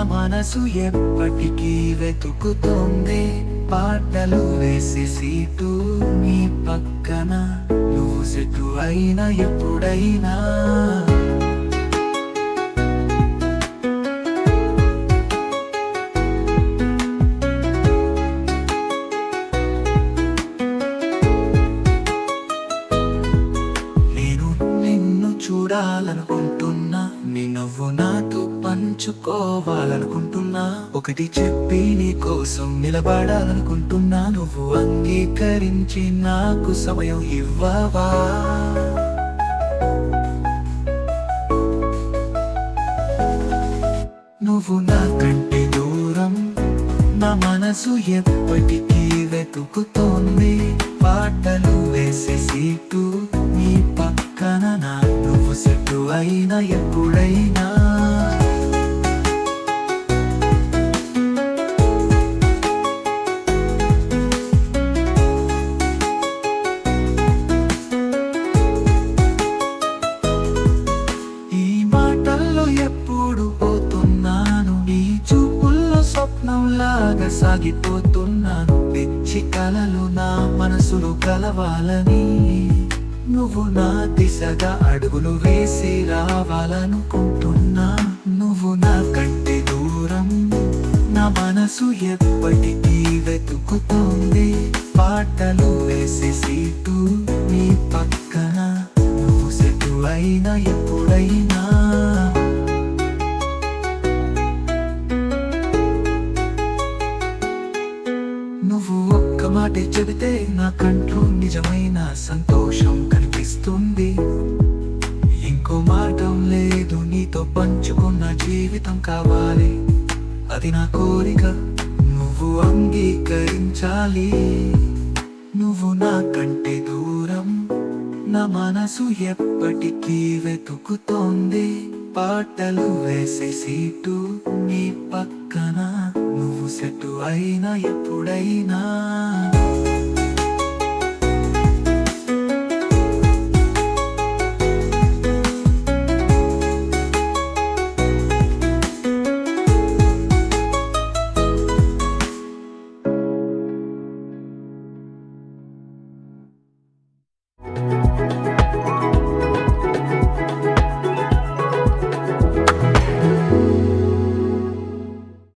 మనసు ఎప్పటికీ వెతుకుతోంది. పాటలు వేసే సీటు నీ పక్కన. నువ్వు సెటు అయినా ఎప్పుడైనా. నేను చూడాలనుకుంటున్నా. నువ్వు నాతో పంచుకోవాలనుకుంటున్నా. ఒకటి చెప్పి నీ కోసం నిలబడాలనుకుంటున్నా. నువ్వు అంగీకరించి నాకు సమయం ఇవ్వవా? నువ్వు నాకంటే దూరం నా మనసు ఎప్పటికీ వెతుకుతోంది. పాటలు వేసే సీటు అయినా ఎప్పుడైనా. ఈ మాటల్లో ఎప్పుడు పోతున్నాను? నీ చూపుల్లో స్వప్నంలాగా సాగిపోతున్నాను. పిచ్చి కలలు నా మనసులో కలవాలని. నువ్వు నా దిశగా అడుగులు వేసి రావాలనుకుంటున్నా. నువ్వు నా కంటే దూరం నా మనసు ఎప్పటికీ వెతుకుతోంది. పాటలు వేసి సీటు నీ పక్కన. నువ్వు సెటు అయినా ఎప్పుడైనా. మాట చెబితే నా కంట్లో నిజమైన సంతోషం కనిపిస్తుంది. ఇంకో మార్గం లేదు నీతో పంచుకున్న జీవితం కావాలి. అది నా కోరిక నువ్వు అంగీకరించాలి. నువ్వు నా కంటే దూరం నా మనసు ఎప్పటికీ వెతుకుతోంది. పాటలు వేసే సీటు నీ పక్కన. సెట్ అయినా ఎప్పుడైనా